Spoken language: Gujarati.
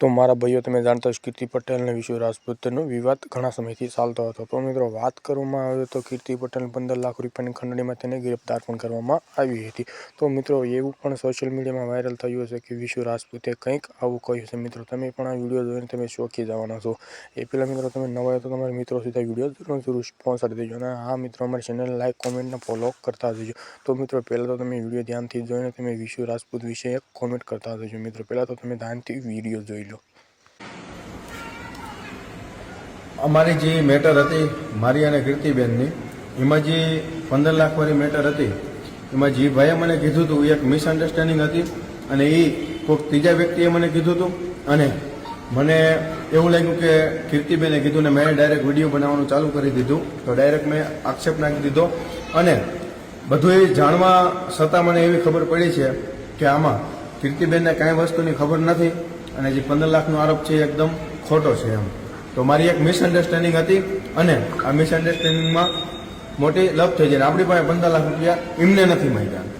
તો મારા ભાઈઓ, તમે જાણતા છો કીર્તિ પટેલ અને વિશ્વ રાજપૂતનો વિવાદ ઘણા સમયથી ચાલતો હતો. તો મિત્રો, વાત કરવામાં આવે તો કીર્તિ પટેલ પંદર લાખ રૂપિયાની ખંડણીમાં તેને ગિરફ્તાર પણ કરવામાં આવી હતી. તો મિત્રો, એવું પણ સોશિયલ મીડિયામાં વાયરલ થયું છે કે વિશ્વ રાજપૂતે કંઈક આવું કહ્યું છે. મિત્રો, તમે પણ આ વીડિયો જોઈને તમે શોખી જવાના છો. એ પહેલાં મિત્રો, તમે નવા હોય તો તમારા મિત્રો સુધી વીડિયો જરૂર જરૂર પહોંચાડી દેજો અને હા મિત્રો, અમારી ચેનલ લાઈક કોમેન્ટને ફોલો કરતા જજો. તો મિત્રો, પહેલાં તો તમે વીડિયો ધ્યાનથી જોઈને તમે વિશ્વ રાજપૂત વિશે કોમેન્ટ કરતા જજો. મિત્રો, પહેલાં તો તમે ધ્યાનથી વીડિયો જોઈ લો અમારી જે મેટર હતી, મારી અને કીર્તિબેનની, એમાં જે પંદર લાખવાળી મેટર હતી, એમાં જે ભાઈએ મને કીધું હતું એક મિસઅન્ડરસ્ટેન્ડિંગ હતી અને એ કોઈક ત્રીજા વ્યક્તિએ મને કીધું હતું અને મને એવું લાગ્યું કે કીર્તિબેને કીધું ને મેં ડાયરેક્ટ વીડિયો બનાવવાનું ચાલુ કરી દીધું. તો ડાયરેક્ટ મેં આક્ષેપ નાખી દીધો અને બધું એ જાણવા છતાં મને એવી ખબર પડી છે કે આમાં કીર્તિબેનને કાંઈ વસ્તુની ખબર નથી. અને જે પંદર લાખનો આરોપ છે એકદમ ખોટો છે એમ. તો મારી એક મિસઅન્ડરસ્ટેન્ડિંગ હતી અને આ મિસઅન્ડરસ્ટેન્ડિંગમાં મોટી લપ થઈ જાય આપણી પાસે પંદર લાખ રૂપિયા એમને નથી માંગ્યા.